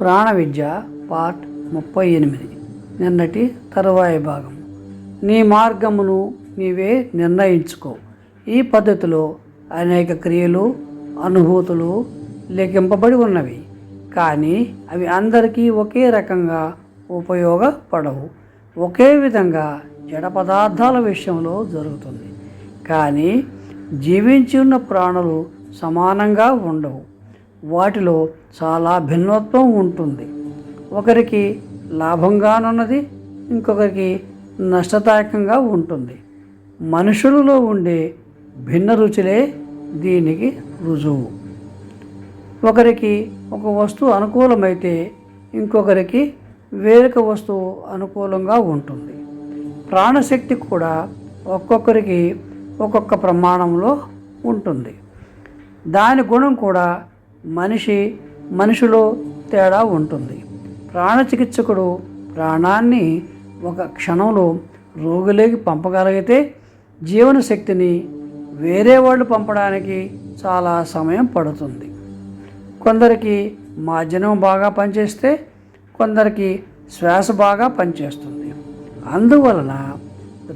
ప్రాణ విద్య పార్ట్ ముప్పై ఎనిమిది. నిన్నటి తరువాయి భాగం. నీ మార్గమును నీవే నిర్ణయించుకో. ఈ పద్ధతిలో అనేక క్రియలు అనుభూతులు లెక్కింపబడి ఉన్నవి. కానీ అవి అందరికీ ఒకే రకంగా ఉపయోగపడవు. ఒకే విధంగా జడ పదార్థాల విషయంలో జరుగుతుంది. కానీ జీవించి ఉన్న ప్రాణులు సమానంగా ఉండవు. వాటిలో చాలా భిన్నత్వం ఉంటుంది. ఒకరికి లాభంగానున్నది ఇంకొకరికి నష్టదాయకంగా ఉంటుంది. మనుషులలో ఉండే భిన్న రుచులే దీనికి రుజువు. ఒకరికి ఒక వస్తువు అనుకూలమైతే ఇంకొకరికి వేరొక వస్తువు అనుకూలంగా ఉంటుంది. ప్రాణశక్తి కూడా ఒక్కొక్కరికి ఒక్కొక్క ప్రమాణంలో ఉంటుంది. దాని గుణం కూడా మనిషి మనిషిలో తేడా ఉంటుంది. ప్రాణచికిత్సకుడు ప్రాణాన్ని ఒక క్షణంలో రోగులోకి పంపగలిగితే జీవన శక్తిని వేరే వాళ్ళు పంపడానికి చాలా సమయం పడుతుంది. కొందరికి మాధ్యమం బాగా పనిచేస్తే కొందరికి శ్వాస బాగా పనిచేస్తుంది. అందువలన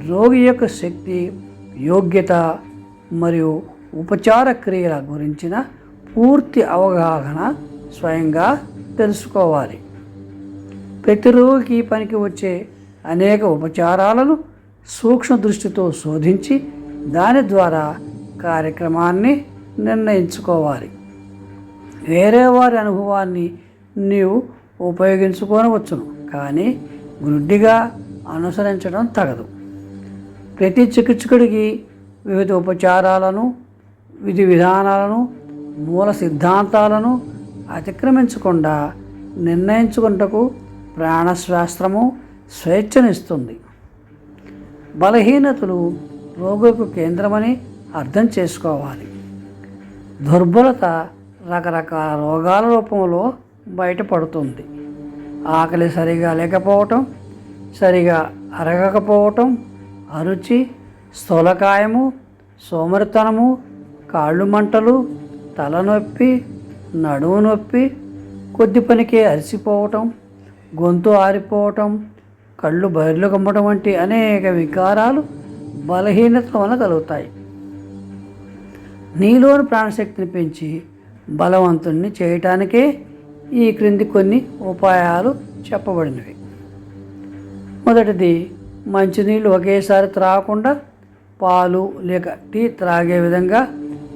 రోగి యొక్క శక్తి యోగ్యత మరియు ఉపచార క్రియల గురించిన పూర్తి అవగాహన స్వయంగా తెలుసుకోవాలి. ప్రతి రోగికి పనికి వచ్చే అనేక ఉపచారాలను సూక్ష్మ దృష్టితో శోధించి దాని ద్వారా కార్యక్రమాన్ని నిర్ణయించుకోవాలి. వేరే వారి అనుభవాన్ని నీవు ఉపయోగించుకోనవచ్చును కానీ గుడ్డిగా అనుసరించడం తగదు. ప్రతి చికిత్సకుడికి వివిధ ఉపచారాలను విధి విధానాలను మూల సిద్ధాంతాలను అతిక్రమించకుండా నిర్ణయించుకుంటకు ప్రాణశాస్త్రము స్వేచ్ఛనిస్తుంది. బలహీనతలు రోగులకు కేంద్రమని అర్థం చేసుకోవాలి. దుర్బలత రకరకాల రోగాల రూపంలో బయటపడుతుంది. ఆకలి సరిగా లేకపోవటం సరిగా అరగకపోవటం అరుచి స్థూలకాయము సోమరితనము కాళ్ళు మంటలు తలనొప్పి నడుము నొప్పి కొద్ది పనికే అలసిపోవటం గొంతు ఆరిపోవటం కళ్ళు బయర్లు కమ్మటం వంటి అనేక వికారాలు బలహీనత వలన కలుగుతాయి. నీలోని ప్రాణశక్తిని పెంచి బలవంతుణ్ణి చేయటానికే ఈ క్రింది కొన్ని ఉపాయాలు చెప్పబడినవి. మొదటిది మంచినీళ్ళు ఒకేసారి త్రాగకుండా పాలు లేక టీ త్రాగే విధంగా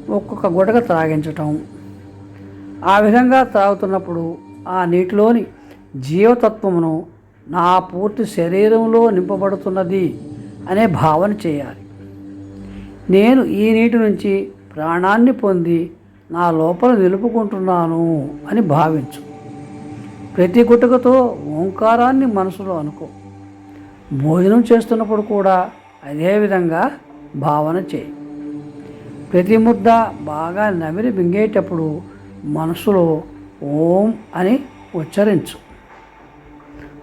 ఒక్కొక్క గుడక త్రాగించటం. ఆ విధంగా త్రాగుతున్నప్పుడు ఆ నీటిలోని జీవతత్వమును నా పూర్తి శరీరంలో నింపబడుతున్నది అనే భావన చేయాలి. నేను ఈ నీటి నుంచి ప్రాణాన్ని పొంది నా లోపల నిలుపుకుంటున్నాను అని భావించు. ప్రతి గుటకతో ఓంకారాన్ని మనసులో అనుకో. భోజనం చేస్తున్నప్పుడు కూడా అదే విధంగా భావన చేయి. ప్రతి ముద్ద బాగా నమిలి మింగేటప్పుడు మనసులో ఓం అని ఉచ్చరించు.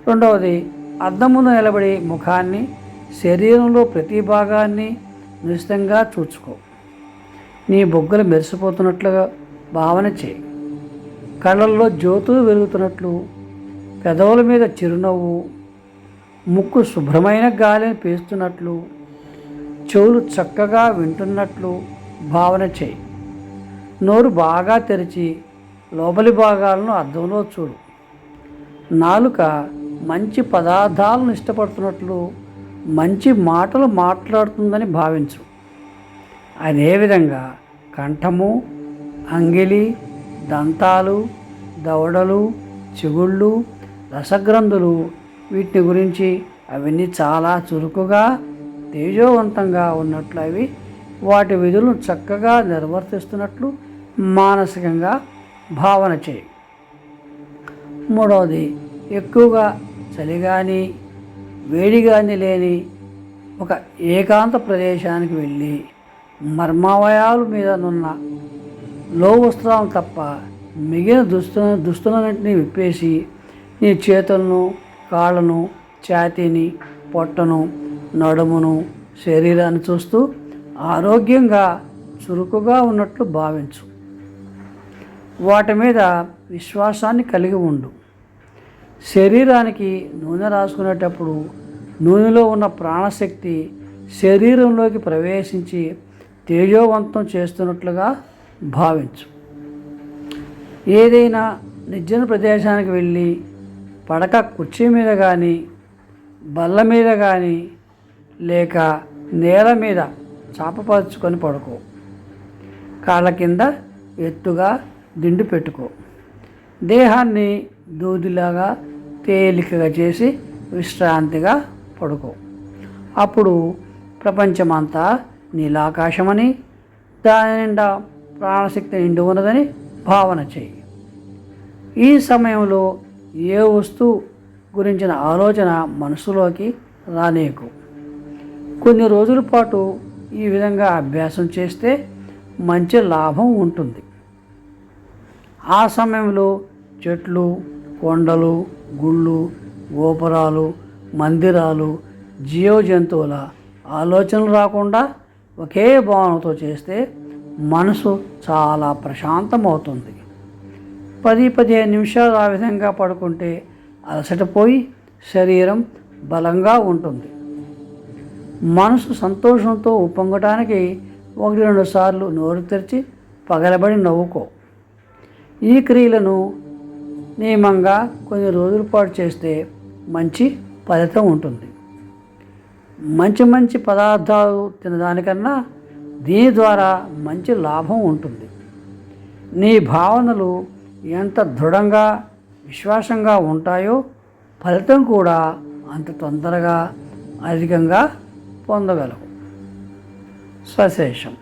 రెండవది అద్దం ముందు నిలబడి ముఖాన్ని శరీరంలో ప్రతి భాగాన్ని నిశ్చితంగా చూచుకో. నీ బొగ్గలు మెరిసిపోతున్నట్లుగా భావన చేయి. కళ్ళల్లో జ్యోతులు వెలుగుతున్నట్లు పెదవుల మీద చిరునవ్వు ముక్కు శుభ్రమైన గాలిని పీస్తున్నట్లు చెవులు చక్కగా వింటున్నట్లు భావన చేయి. నోరు బాగా తెరిచి లోపలి భాగాలను అద్దంలో చూడు. నాలుక మంచి పదార్థాలను ఇష్టపడుతున్నట్లు మంచి మాటలు మాట్లాడుతుందని భావించు. అదేవిధంగా కంఠము అంగిలి దంతాలు దవడలు చిగుళ్ళు రసగ్రంథులు వీటిని గురించి అవన్నీ చాలా చురుకుగా తేజోవంతంగా ఉన్నట్లు అవి వాటి విధులను చక్కగా నిర్వర్తిస్తున్నట్లు మానసికంగా భావన చేయి. మూడవది ఎక్కువగా చలి కానీ వేడి కానీ లేని ఒక ఏకాంత ప్రదేశానికి వెళ్ళి మర్మావయాల మీద నున్న లో వస్త్రాలను తప్ప మిగిలిన దుస్తు దుస్తులన్నింటినీ విప్పేసి నీ చేతులను కాళ్ళను ఛాతీని పొట్టను నడుమును శరీరాన్ని చూస్తూ ఆరోగ్యంగా చురుకుగా ఉన్నట్లు భావించు. వాటి మీద విశ్వాసాన్ని కలిగి ఉండు. శరీరానికి నూనె రాసుకునేటప్పుడు నూనెలో ఉన్న ప్రాణశక్తి శరీరంలోకి ప్రవేశించి తేజోవంతం చేస్తున్నట్లుగా భావించు. ఏదైనా నిర్జన ప్రదేశానికి వెళ్ళి పడక కుర్చీ మీద కానీ బల్ల మీద కానీ లేక నేల మీద చాపపరుచుకొని పడుకో. కాళ్ళ కింద ఎత్తుగా దిండు పెట్టుకో. దేహాన్ని దూదిలాగా తేలికగా చేసి విశ్రాంతిగా పడుకో. అప్పుడు ప్రపంచమంతా నీలాకాశమని దాని నిండా ప్రాణశక్తి నిండి ఉన్నదని భావన చేయి. ఈ సమయంలో ఏ వస్తువు గురించిన ఆలోచన మనసులోకి రానేకు. కొన్ని రోజుల పాటు ఈ విధంగా అభ్యాసం చేస్తే మంచి లాభం ఉంటుంది. ఆ సమయంలో చెట్లు కొండలు గుళ్ళు గోపురాలు మందిరాలు జీవ జంతువుల ఆలోచనలు రాకుండా ఒకే భావనతో చేస్తే మనసు చాలా ప్రశాంతమవుతుంది. పది పదిహేను నిమిషాలు ఆ విధంగా పడుకుంటే అలసటపోయి శరీరం బలంగా ఉంటుంది. మనసు సంతోషంతో ఉప్పొంగటానికి ఒకటి రెండు సార్లు నోరు తెరిచి పగలబడి నవ్వుకో. ఈ క్రియలను నియమంగా కొన్ని రోజుల పాటు చేస్తే మంచి ఫలితం ఉంటుంది. మంచి మంచి పదార్థాలు తినడానికన్నా దీని ద్వారా మంచి లాభం ఉంటుంది. నీ భావనలు ఎంత దృఢంగా విశ్వాసంగా ఉంటాయో ఫలితం కూడా అంత తొందరగా అధికంగా పొందగలవు. స్వశేషం.